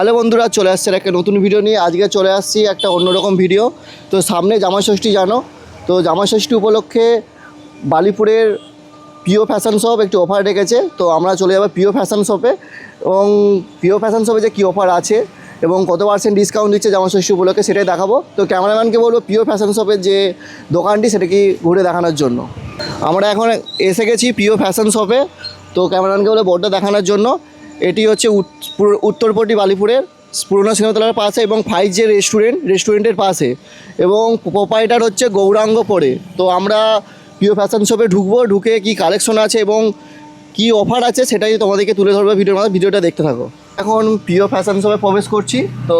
Hello বন্ধুরা, চলে আসছে একটা নতুন ভিডিও নিয়ে। আজকে চলে আসছি একটা অন্যরকম ভিডিও তো সামনে জামা ষষ্ঠী জানো? তো জামা ষষ্ঠী উপলক্ষে বালিপুরের পিও ফ্যাশন শপ একটি অফার রেখেছে। তো আমরা চলে যাব পিও ফ্যাশন শপে এবং পিও ফ্যাশন শপে যে কী অফার আছে এবং কত পার্সেন্ট ডিসকাউন্ট দিচ্ছে জামা ষষ্ঠী উপলক্ষে সেটাই দেখাবো। তো ক্যামেরাম্যানকে বলব পিও ফ্যাশন শপের যে দোকানটি সেটা কি ঘুরে দেখানোর জন্য। আমরা এখন এসে গেছি পিও ফ্যাশন শপে তো ক্যামেরাম্যানকে বলে বোর্ডটা দেখানোর জন্য। এটি হচ্ছে উত্তরপট্টি বালিপুরের পুরোনো সিনেমাতলার পাশে এবং ফাইভ যে রেস্টুরেন্ট, রেস্টুরেন্টের পাশে। এবং প্রোপাইটার হচ্ছে গৌরাঙ্গ পরে তো আমরা প্রিয় ফ্যাশন শপে ঢুকবো, ঢুকে কি কালেকশন আছে এবং কি অফার আছে সেটাই তোমাদেরকে তুলে ধরবে ভিডিওর মাধ্যমে। ভিডিওটা দেখতে থাকো। এখন প্রিয় ফ্যাশন শপে প্রবেশ করছি। তো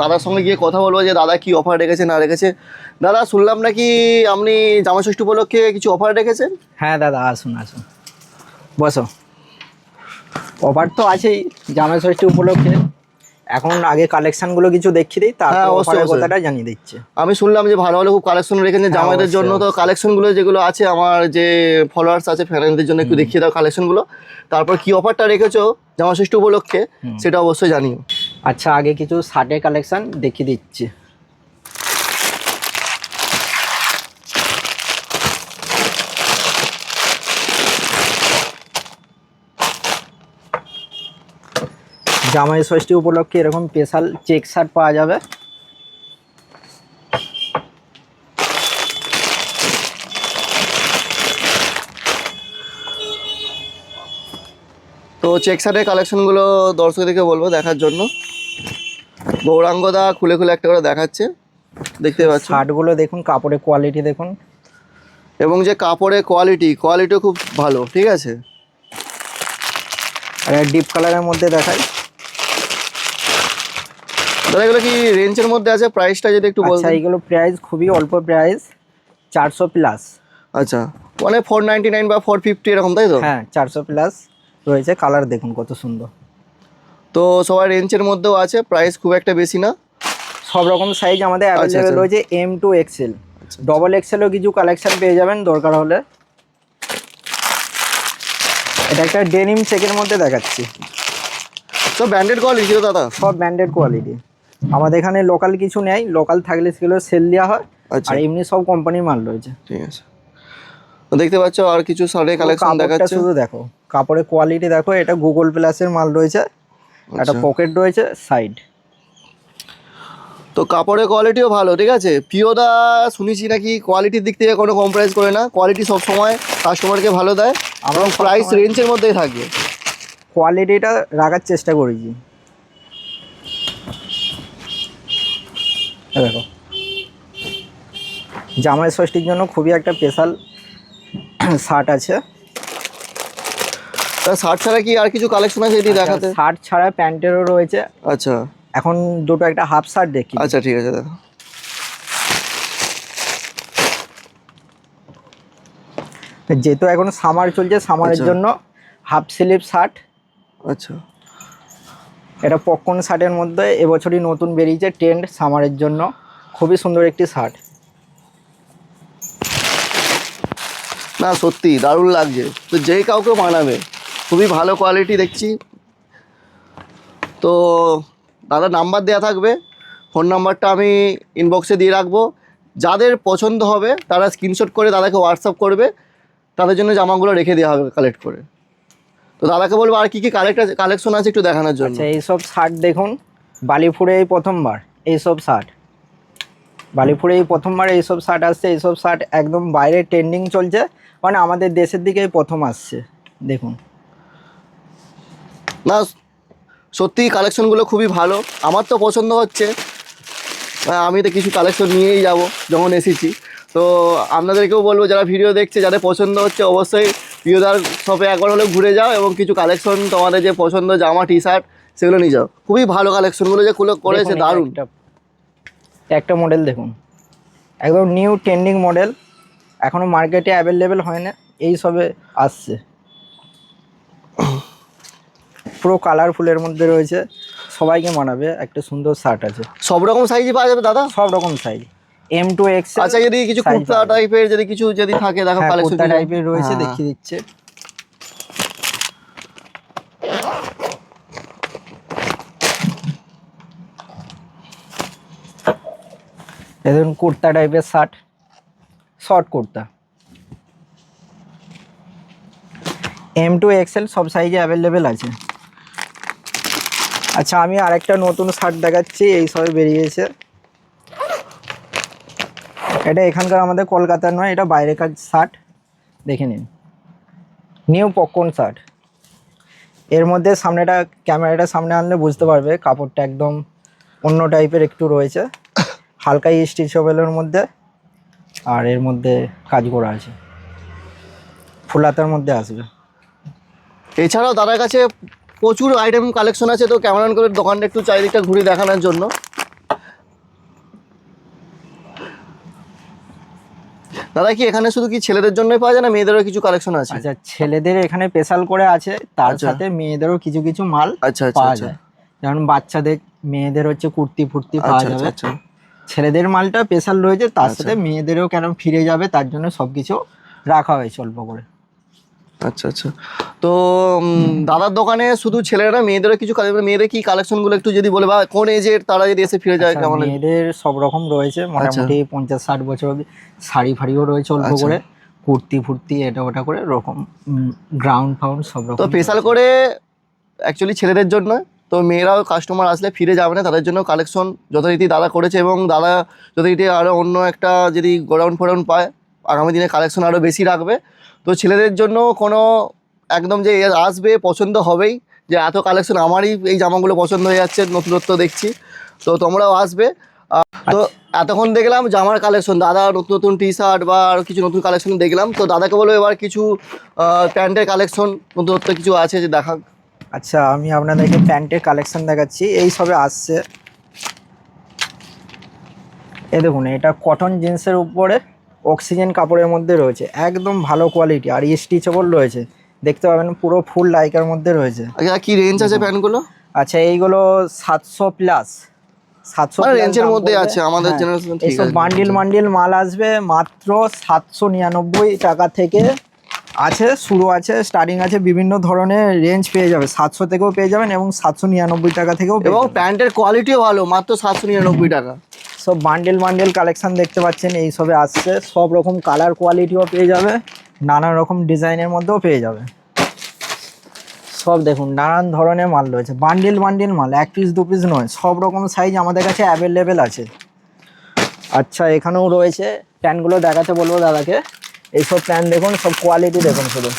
দাদার সঙ্গে গিয়ে কথা বলব যে দাদা কি অফার রেখেছে, না রেখেছে। দাদা, শুনলাম নাকি আপনি জামা ষষ্ঠী উপলক্ষে কিছু অফার রেখেছেন? হ্যাঁ দাদা, আসুন আসুন। বসো। অফার তো আছেই জামাই ষষ্ঠী উপলক্ষে। এখন আগে কালেকশনগুলো কিছু দেখিয়ে দিই হ্যাঁ, তারপর অফারের অবশ্যই। কথাটা জানিয়ে দিচ্ছে। আমি শুনলাম যে ভালো ভালো খুব কালেকশন রেখেছেন হ্যাঁ, জামাইদের জন্য তো কালেকশনগুলো যেগুলো আছে আমার যে ফলোয়ার্স আছে ফ্যানদের জন্য একটু দেখিয়ে দাও কালেকশনগুলো তারপর কি অফারটা রেখেছো জামা ষষ্ঠী উপলক্ষে সেটা অবশ্যই জানিও। আচ্ছা আগে কিছু শার্টের কালেকশন দেখিয়ে দিচ্ছি। জামাই ষষ্ঠী উপলক্ষে এরকম স্পেশাল চেক শার্ট পাওয়া যাবে। তো চেক শার্টের কালেকশনগুলো দর্শকদেরকে বলব দেখার জন্য। গৌরাঙ্গদা খুলে খুলে একটা করে দেখাচ্ছে। দেখতে পাচ্ছ? শার্টগুলো দেখুন কাপড়ের কোয়ালিটি দেখুন। এবং যে কাপড়ের কোয়ালিটি কোয়ালিটিও খুব ভালো ঠিক আছে? আর ডিপ কালারের মধ্যে দেখাই। দাদা এগুলো কি রেঞ্জের মধ্যে আছে? প্রাইসটা যদি একটু বল আচ্ছা এইগুলো প্রাইস খুবই অল্প প্রাইস চারশো প্লাস আচ্ছা মানে ফোর নাইনটি নাইন বা ফোর ফিফটি এরকম তাই তো? হ্যাঁ চারশো প্লাস রয়েছে। কালার দেখুন কত সুন্দর। তো সবার রেঞ্জের মধ্যেও আছে প্রাইস খুব একটা বেশি না। সব রকম সাইজ আমাদের আচ্ছা, অ্যাভেলেবেল আচ্ছা। রয়েছে এম টু এক্সেল ডবল এক্সেলও কিছু কালেকশন পেয়ে যাবেন দরকার হলে। এটা একটা ডেনিম চেকের মধ্যে দেখাচ্ছি। সব ব্র্যান্ডেড কোয়ালিটি দাদা? সব ব্র্যান্ডেড কোয়ালিটি আমাদের এখানে লোকাল কিছু নেই লোকাল থাকলে সেগুলো সেল দেওয়া হয় আচ্ছা। আর এমনি সব কোম্পানির মাল রয়েছে। ঠিক আছে। তো দেখতে পাচ্ছ আর কিছু শাড়ির কালেকশন দেখাচ্ছে। শুধু দেখো কাপড়ের কোয়ালিটি দেখো এটা গুগল প্লাসের মাল রয়েছে একটা আচ্ছা। পকেট রয়েছে সাইড তো কাপড়ের কোয়ালিটিও ভালো ঠিক আছে? পিওদা শুনেছি নাকি কোয়ালিটির দিক থেকে কোনো কম্প্রোমাইজ করে না কোয়ালিটি সব সময় কাস্টমারকে ভালো দেয় এবং প্রাইস রেঞ্জের মধ্যেই থাকবে কোয়ালিটিটা রাখার চেষ্টা করেছি। দেখো। জামাই ষষ্ঠীর জন্য খুবই একটা স্পেশাল শার্ট আছে। শার্ট ছাড়া কি আর কিছু কালেকশন আছে এটি দেখাতে? শার্ট ছাড়া প্যান্টেরও রয়েছে। আচ্ছা। এখন দুটো একটা হাফ শার্ট দেখি। আচ্ছা ঠিক আছে দেখো। যেহেতু এখন সামার চলছে সামারের আচ্ছা। জন্য হাফ স্লিভ শার্ট। আচ্ছা। এটা পপকর্ন শার্টের মধ্যে এবছরই নতুন বেরিয়েছে ট্রেন্ড সামারের জন্য। খুবই সুন্দর একটি শার্ট। না, সত্যি, দারুণ লাগছে। তো যেই কাউকে মানাবে খুবই ভালো কোয়ালিটি দেখছি। তো দাদা নাম্বার দেওয়া থাকবে ফোন নাম্বারটা আমি ইনবক্সে দিয়ে রাখব। যাদের পছন্দ হবে, তারা স্ক্রিনশট করে দাদাকে হোয়াটসঅ্যাপ করবে। তাদের জন্য জামাগুলো রেখে দেওয়া হবে কালেক্ট করে। তো দাদাকে বলব আর কী কী কালেক্ট কালেকশন আছে একটু দেখানোর জন্য। আচ্ছা এইসব শার্ট দেখুন বালিপুরে এই প্রথমবার এইসব শার্ট। বালিপুরে এই প্রথমবার এইসব শার্ট আসছে এইসব শার্ট একদম বাইরে ট্রেন্ডিং চলছে মানে আমাদের দেশের দিকেই প্রথম আসছে দেখুন। না সত্যি কালেকশনগুলো খুবই ভালো আমার তো পছন্দ হচ্ছে। আমি তো কিছু কালেকশন নিয়েই যাব যখন এসেছি। তো আপনাদেরকেও বলব যারা ভিডিও দেখছে যাদের পছন্দ হচ্ছে অবশ্যই প্রিয়দার শপে একবার হলেও ঘুরে যাও এবং কিছু কালেকশন তোমাদের যে পছন্দ জামা টি শার্ট সেগুলো নিয়ে যাও। খুবই ভালো কালেকশনগুলো যে খুলে করেছে দারুণ। একটা- মডেল দেখুন। একদম নিউ ট্রেন্ডিং মডেল এখনও মার্কেটে অ্যাভেলেবেল হয় না এই সবে আসছে। পুরো কালারফুলের মধ্যে রয়েছে। সবাইকে মানাবে একটা সুন্দর শার্ট আছে। সব রকম সাইজই পাওয়া যাবে দাদা? সব রকম সাইজ এম টু এক্স আচ্ছা যদি কিছু কুর্তা টাইপের যদি কিছু যদি থাকে দেখো হ্যাঁ, কালেকশন টাইপের রয়েছে হ্যাঁ। দেখিয়ে দিচ্ছে। দেখুন কুর্তা টাইপের shirt short kurta. M to XL সব সাইজে অ্যাভেলেবেল আছে। আচ্ছা আমি আরেকটা নতুন শার্ট দেখাচ্ছি এই সবে বেরিয়েছে। এটা এখানকার আমাদের কলকাতার নয়, এটা বাইরেকার শার্ট দেখে নিন। নিউ পপকর্ন শার্ট এর মধ্যে সামনেটা, ক্যামেরাটা সামনে আনলে বুঝতে পারবে, কাপড়টা একদম অন্য টাইপের একটু রয়েছে। হালকা স্টিচেবলের মধ্যে, আর এর মধ্যে কাজ করা আছে। ফুলাতার মধ্যে আসবে। এছাড়াও দাদার কাছে প্রচুর আইটেম কালেকশন আছে, তো কেমন করে দোকানটা একটু চারিদিকটা ঘুরে দেখানোর জন্য। দাদা কি এখানে শুধু কি ছেলেদের জন্যই পাওয়া যায় না? মেয়েদেরও কিছু কালেকশন আছে? আচ্ছা ছেলেদের এখানে স্পেশাল করে আছে তার আচ্ছা। সাথে মেয়েদেরও কিছু কিছু মাল আচ্ছা আচ্ছা পাওয়া আচ্ছা। যায়। যেমন বাচ্চাদের মেয়েদের হচ্ছে কুর্তি ফুর্তি পাওয়া যাবে। ছেলেদের মালটা স্পেশাল রয়েছে তার। সাথে মেয়েদেরও কেন ফিরে যাবে তার জন্য সবকিছু রাখা হয়েছে অল্প করে। আচ্ছা আচ্ছা। তো দাদার দোকানে শুধু ছেলেরা মেয়েদেরও কিছু কালেকশন মেয়েদের কি কালেকশনগুলো একটু যদি বলে বা কোন এজের তারা যদি এসে ফিরে যায় আচ্ছা, কেমন মেয়েদের সব রকম রয়েছে মোটামুটি পঞ্চাশ ষাট বছর অবধি। শাড়ি ফাড়িও রয়েছে অল্প আচ্ছা। করে কুর্তি ফুর্তি এটা ওটা করে রকম গ্রাউন্ড ফাউন্ড সব রকম তো স্পেশাল করে অ্যাকচুয়ালি ছেলেদের জন্য তো মেয়েরাও কাস্টমার আসলে ফিরে যাবে না তাদের জন্য কালেকশন যথারীতি দাদা করেছে এবং দাদা যথারীতি আরও অন্য একটা যদি গোডাউন ফোডাউন পায় আগামী দিনে কালেকশন আরও বেশি রাখবে। তো ছেলেদের জন্য কোনো একদম যে আসবে, পছন্দ হবেই। যে এত কালেকশন আমারই এই জামাগুলো পছন্দ হয়ে যাচ্ছে, নতুনত্ব দেখছি। তো তোমরাও আসবে। তো এতক্ষণ দেখলাম জামার কালেকশন দাদা নতুন নতুন টি শার্ট বা আরও কিছু নতুন কালেকশন দেখলাম। তো দাদাকে বলো এবার কিছু প্যান্টের কালেকশন নতুনত্ব কিছু আছে যে দেখা আচ্ছা আমি আপনাদেরকে প্যান্টের কালেকশন দেখাচ্ছি। এই সবে আসছে। এ দেখুন, এটা কটন জিন্সের উপরে অক্সিজেন কাপড়ের মধ্যে রয়েছে একদম ভালো কোয়ালিটি আর স্টিচেবল রয়েছে। দেখতে পাবেন পুরো ফুল লাইকার মধ্যে রয়েছে। আচ্ছা কি রেঞ্জ আছে প্যান্টগুলো আচ্ছা এইগুলো সাতশো প্লাস সাতশো মানে range-এর মধ্যে আছে, আমাদের এইসব বান্ডিল বান্ডিল মাল আসবে মাত্র সাতশো নিরানব্বই টাকা থেকে আছে শুরু আছে স্টার্টিং আছে বিভিন্ন ধরনের রেঞ্জ পেয়ে যাবে। সাতশো থেকেও পেয়ে যাবেন এবং সাতশো নিরানব্বই টাকা থেকেও এবং প্যান্টের কোয়ালিটিও ভালো মাত্র সাতশো নিরানব্বই টাকা। সব বান্ডেল বান্ডেল কালেকশান দেখতে পাচ্ছেন, এই সবে আসছে। সব রকম কালার কোয়ালিটিও পেয়ে যাবে, নানা রকম ডিজাইনের মধ্যেও পেয়ে যাবে। সব দেখুন, নানান ধরনের মাল রয়েছে। বান্ডিল বান্ডিল মাল, এক পিস দু পিস নয়, সব রকম সাইজ আমাদের কাছে অ্যাভেলেবেল আছে। আচ্ছা এখানেও রয়েছে। প্যান্টগুলো দেখাতে বলব দাদাকে। এইসব প্যান্ট দেখুন, সব কোয়ালিটি দেখুন শুধু।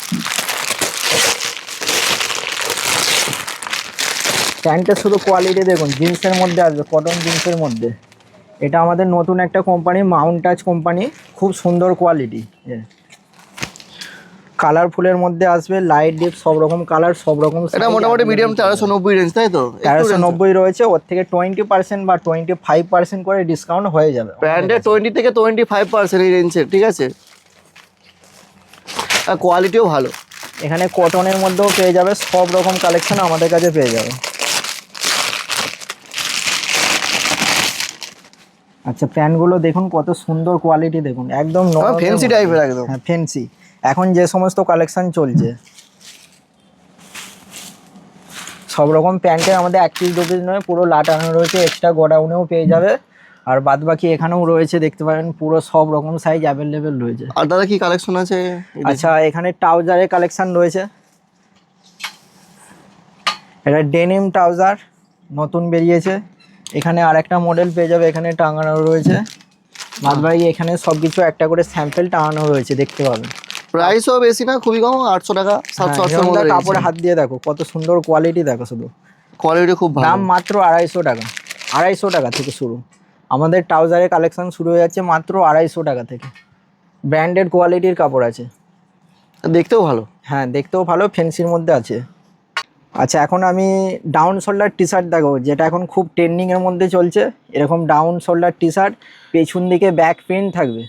প্যান্টের শুধু কোয়ালিটি দেখুন জিন্সের মধ্যে আসবে কটন জিন্সের মধ্যে। এটা আমাদের নতুন একটা কোম্পানি মাউন্ট টাচ কোম্পানি খুব সুন্দর কোয়ালিটি কালারফুলের মধ্যে আসবে লাইট ডিপ সব রকম কালার সব রকম এটা মোটামুটি মিডিয়াম তেরোশো নব্বই রেঞ্জ তাই তো? তেরোশো নব্বই রয়েছে ওর থেকে টোয়েন্টি পার্সেন্ট বা টোয়েন্টি ফাইভ পার্সেন্ট করে ডিসকাউন্ট হয়ে যাবে। প্যান্টের টোয়েন্টি থেকে টোয়েন্টি ফাইভ পার্সেন্ট এই রেঞ্জের ঠিক আছে? আর কোয়ালিটিও ভালো। এখানে কটনের মধ্যেও পেয়ে যাবে সব রকম কালেকশন আমাদের কাছে পেয়ে যাবে। আচ্ছা প্যান্টগুলো দেখুন কত সুন্দর কোয়ালিটি দেখুন একদম ফেন্সি টাইপের একদম। হ্যাঁ ফেন্সি এখন যে সমস্ত কালেকশন চলছে সব রকম প্যান্টে আমাদের এক পিস দু পিস নয় পুরো লাটানো রয়েছে এক্সট্রা গোডাউনেও পেয়ে যাবে। আর বাদ বাকি এখানেও রয়েছে দেখতে পাবেন পুরো সব রকম সাইজ অ্যাভেলেবেল রয়েছে। আর দাদা কি কালেকশন আছে? আচ্ছা এখানে ট্রাউজারের কালেকশন রয়েছে। এটা ডেনিম ট্রাউজার নতুন বেরিয়েছে। এখানে আরেকটা মডেল পেয়ে যাবে এখানে টাঙানো রয়েছে। বাদবাকি এখানে সব কিছু একটা করে স্যাম্পেল টাঙানো রয়েছে দেখতে পাবেন। প্রাইসও বেশি না খুবই কম আটশো টাকা সাতশো হ্যাঁ, আটশোর হিরণদা কাপড়ে হাত দিয়ে দেখো কত সুন্দর কোয়ালিটি দেখো শুধু। কোয়ালিটি খুব ভালো। দাম মাত্র আড়াইশো টাকা আড়াইশো টাকা থেকে শুরু। আমাদের ট্রাউজারের কালেকশন শুরু হয়ে যাচ্ছে মাত্র আড়াইশো টাকা থেকে। ব্র্যান্ডেড কোয়ালিটির কাপড় আছে। দেখতেও ভালো। হ্যাঁ দেখতেও ভালো ফেন্সির মধ্যে আছে। আচ্ছা এখন আমি ডাউন শোল্ডার টি শার্ট দেখাবো যেটা এখন খুব ট্রেন্ডিংয়ের মধ্যে চলছে। এরকম ডাউন শোল্ডার টি শার্ট পেছন দিকে ব্যাক প্রিন্ট থাকবে।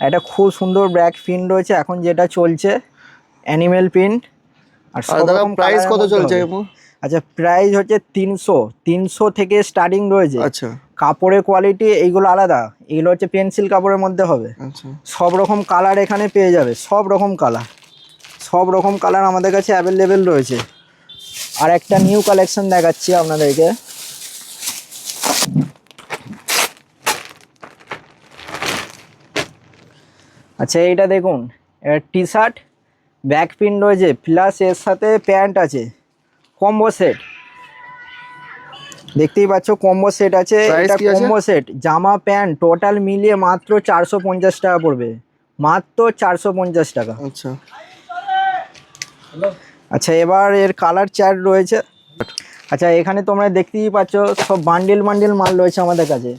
এটা খুব সুন্দর ব্যাক প্রিন্ট রয়েছে এখন যেটা চলছে অ্যানিমেল প্রিন্ট আর সব প্রাইস কত চলছে। আচ্ছা প্রাইস হচ্ছে তিনশো। তিনশো থেকে স্টার্টিং রয়েছে। আচ্ছা। কাপড়ের কোয়ালিটি এইগুলো আলাদা। এগুলো হচ্ছে পেন্সিল কাপড়ের মধ্যে হবে। আচ্ছা। সব রকম কালার এখানে পেয়ে যাবে সব রকম কালার সব রকম কালার আমাদের কাছে অ্যাভেলেবেল রয়েছে। আর একটা নিউ কালেকশন দেখাচ্ছি আপনাদেরকে। আচ্ছা এইটা দেখুন এটা টি শার্ট ব্যাক প্রিন্ট রয়েছে প্লাস এর সাথে প্যান্ট আছে কম্বো সেট দেখতেই পাচ্ছ কম্বো সেট আছে এটা আছে? কম্বো সেট জামা প্যান্ট টোটাল মিলিয়ে মাত্র চারশো পঞ্চাশ টাকা পড়বে। মাত্র চারশো পঞ্চাশ টাকা। আচ্ছা। আচ্ছা এবার এর কালার চার্ট রয়েছে। আচ্ছা এখানে তোমরা দেখতেই পাচ্ছ, সব বান্ডিল বান্ডিল মাল রয়েছে আমাদের কাছে।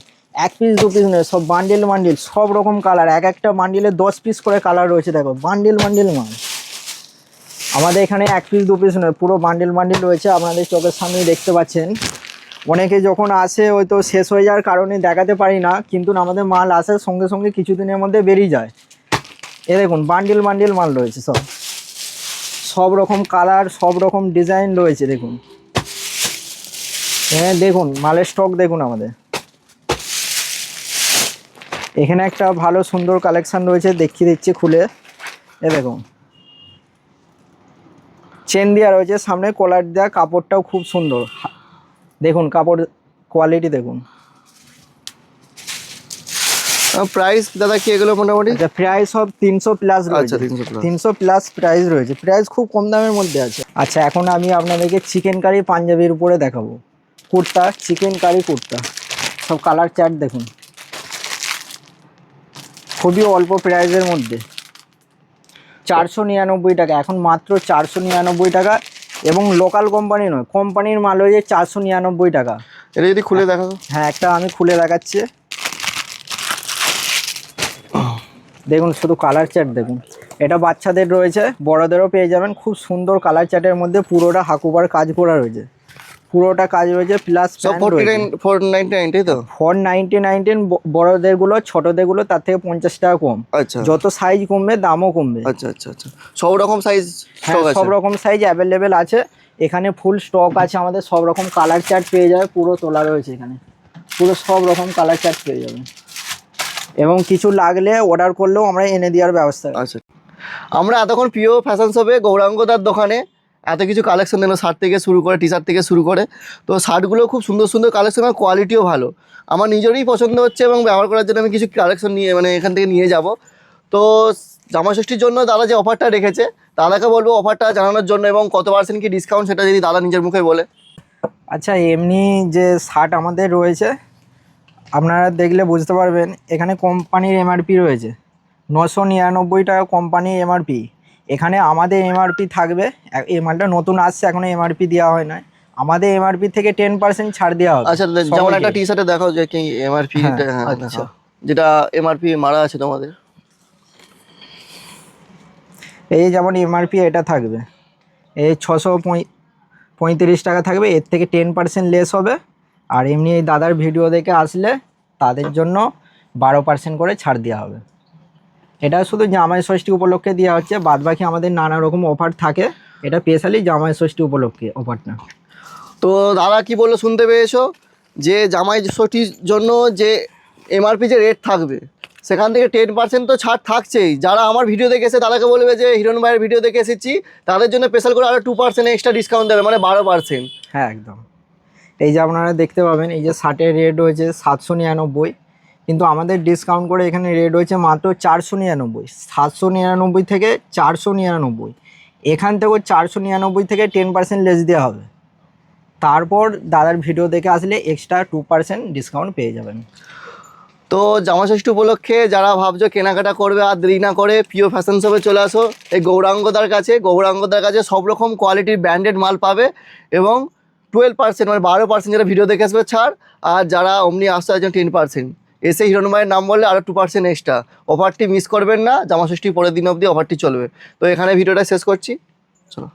এক পিস দু পিস নয়, সব বান্ডিল বান্ডিল সব রকম কালার এক একটা বান্ডিলে দশ পিস করে কালার রয়েছে, দেখো বান্ডিল বান্ডিল মাল। আমাদের এখানে এক পিস দু পিস নয়, পুরো বান্ডিল বান্ডিল রয়েছে, আপনাদের চোখের সামনেই দেখতে পাচ্ছেন। অনেকে যখন আসে ওই তো শেষ হয়ে যাওয়ার কারণে দেখাতে পারি না, কিন্তু আমাদের মাল আসে সঙ্গে সঙ্গে কিছুদিনের মধ্যে বেরিয়ে যায়। এ দেখুন বান্ডিল বান্ডিল মাল রয়েছে সব। সব রকম কালার সব রকম ডিজাইন রয়েছে, দেখুন। হ্যাঁ দেখুন, মালের স্টক দেখুন আমাদের। এখানে একটা ভালো সুন্দর কালেকশান রয়েছে, দেখিয়ে দিচ্ছি খুলে। এ দেখুন। চেন দেওয়া রয়েছে, সামনে কলার দেওয়া কাপড়টাও খুব সুন্দর। দেখুন, কাপড় কোয়ালিটি দেখুন। প্রাইস দাদা কি এগুলো মোটামুটি? আচ্ছা প্রাইস সব তিনশো প্লাস আচ্ছা, রয়েছে 300 তিনশো প্লাস প্রাইস রয়েছে। প্রাইস খুব কম দামের মধ্যে আছে। আচ্ছা এখন আমি আপনাদেরকে চিকেন কারি পাঞ্জাবির উপরে দেখাবো। কুর্তা চিকেন কারি কুর্তা। সব কালার চার্ট দেখুন। খুবই অল্প প্রাইসের মধ্যে। চারশো নিরানব্বই টাকা। এখন মাত্র চারশো নিরানব্বই টাকা এবং লোকাল কোম্পানি নয় কোম্পানির মাল হয়েছে চারশো নিরানব্বই টাকা। এটা যদি খুলে দেখাও। হ্যাঁ একটা আমি খুলে দেখাচ্ছি। দেখুন শুধু কালার চার্ট দেখুন। এটা বাচ্চাদের রয়েছে বড়দেরও পেয়ে যাবেন। খুব সুন্দর কালার চার্টের মধ্যে পুরোটা হাকুবার কাজ করা রয়েছে। পুরোটা কাজ রয়েছে প্লাস ফোর নাইনটি তো? ফোর নাইনটি নাইনটিন বড়দেরগুলো ছোটদেরগুলো তার থেকে পঞ্চাশ টাকা কম। আচ্ছা। যত সাইজ কমবে দামও কমবে। আচ্ছা আচ্ছা আচ্ছা। সব রকম সাইজ হ্যাঁ সব রকম সাইজ অ্যাভেলেবেল আছে। এখানে ফুল স্টক আছে আমাদের সব রকম কালার চার্ট পেয়ে যাবে পুরো তোলা রয়েছে এখানে। পুরো সব রকম কালার চার্ট পেয়ে যাবে এবং কিছু লাগলে অর্ডার করলেও আমরা এনে দেওয়ার ব্যবস্থা আছে। আচ্ছা। আমরা এতক্ষণ প্রিয় ফ্যাশন শপে গৌরাঙ্গদার দোকানে এত কিছু কালেকশন দিল শার্ট থেকে শুরু করে টি শার্ট থেকে শুরু করে। তো শার্টগুলো খুব সুন্দর সুন্দর কালেকশন আর কোয়ালিটিও ভালো। আমার নিজেরই পছন্দ হচ্ছে এবং ব্যবহার করার জন্য আমি কিছু কালেকশন নিয়ে মানে এখান থেকে নিয়ে যাব। তো জামা ষষ্ঠীর জন্য দাদা যে অফারটা রেখেছে দাদাকে বলব অফারটা জানানোর জন্য এবং কত পার্সেন্ট কি ডিসকাউন্ট সেটা যদি দাদা নিজের মুখে বলে। আচ্ছা এমনি যে শার্ট আমাদের রয়েছে আপনারা দেখলে বুঝতে পারবেন এখানে কোম্পানির এমআরপি রয়েছে। নশো নিরানব্বই টাকা কোম্পানির এমআরপি এখানে আমাদের এমআরপি থাকবে এই মালটা নতুন আসছে এখনও এমআরপি দেওয়া হয় না আমাদের এমআরপি থেকে টেন পার্সেন্ট ছাড় দেওয়া হবে আচ্ছা যেমন একটা টি শার্টে দেখাও যে কি এমআরপি হ্যাঁ, আচ্ছা। যেটা এমআরপি মারা আছে তোমাদের। এই যেমন এমআরপি এটা থাকবে। এই ছশো পঁয়ত্রিশ টাকা থাকবে এর থেকে টেন পার্সেন্ট লেস হবে। আর এমনি এই দাদার ভিডিও দেখে আসলে তাদের জন্য বারো পার্সেন্ট করে ছাড় দেওয়া হবে। এটা শুধু জামাই ষষ্ঠী উপলক্ষে দেওয়া হচ্ছে বাদ বাকি আমাদের নানা রকম অফার থাকে। এটা স্পেশালি জামাই ষষ্ঠী উপলক্ষে অফারটা তো দাদা কি বলল শুনতে পেয়েছ? যে জামাই ষষ্ঠীর জন্য যে এমআরপি যে রেট থাকবে সেখান থেকে টেন পার্সেন্ট তো ছাড় থাকছেই। যারা আমার ভিডিও দেখে এসে তাদেরকে বলবে যে হিরণ ভাইয়ের ভিডিও দেখে এসেছি তাদের জন্য স্পেশাল করে আরও টু পার্সেন্ট এক্সট্রা ডিসকাউন্ট দেবে মানে বারো পার্সেন্ট হ্যাঁ একদম। এই যে আপনারা দেখতে পাবেন, এই যে শার্টের রেট হয়েছে সাতশো নিরানব্বই। কিন্তু আমাদের ডিসকাউন্ট করে এখানে রেট হয়েছে মাত্র চারশো নিরানব্বই। সাতশো নিরানব্বই থেকে চারশো নিরানব্বই। এখান থেকেও চারশো নিরানব্বই থেকে টেন পার্সেন্ট লেস দেওয়া হবে। তারপর দাদার ভিডিও দেখে আসলে এক্সট্রা টু পার্সেন্ট ডিসকাউন্ট পেয়ে যাবেন। তো জামা ষষ্ঠী উপলক্ষে যারা ভাবছ কেনাকাটা করবে আর দেরি না করে প্রিয় ফ্যাশন শপে চলে আসো। এই গৌরাঙ্গদার কাছে গৌরাঙ্গদার কাছে সব রকম কোয়ালিটির ব্র্যান্ডেড মাল পাবে এবং টুয়েলভ পার্সেন্ট মানে বারো পার্সেন্ট যারা ভিডিও দেখে আসবে, ছাড়। আর যারা অমনি আসতে আসছেন টেন পার্সেন্ট এসে হিরণ নাম বললে আরও টু পার্সেন্ট এক্সট্রা অফারটি মিস করবেন না জামাষষ্ঠী পরের দিন অবধি অফারটি চলবে। তো এখানে ভিডিওটা শেষ করছি। চলো।